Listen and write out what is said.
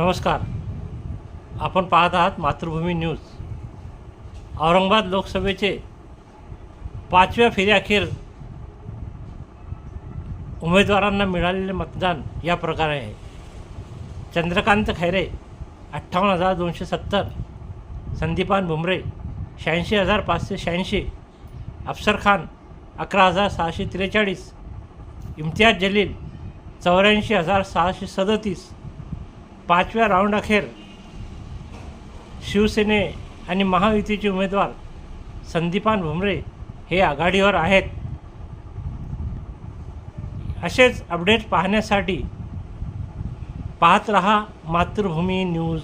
नमस्कार. आपण पाहत आहात मातृभूमी न्यूज. औरंगाबाद लोकसभेचे पाचव्या फेरीअखेर उमेदवारांना मिळालेले मतदान या प्रकारे आहे. चंद्रकांत खैरे अठ्ठावन्न हजार दोनशे सत्तर संदीपान भुमरे शहाऐंशी हजार पाचशे शहाऐंशी अफसर खान अकरा हजार सहाशे त्रेचाळीस इम्तियाज जलील चौऱ्याऐंशी हजार सहाशे सदतीस पाचव्या राऊंड अखेर शिवसेने आणि महायुतीचे उमेदवार संदीपान भुमरे हे आघाडीवर आहेत. असेच अपडेट पाहण्यासाठी पाहत रहा मातृभूमी न्यूज.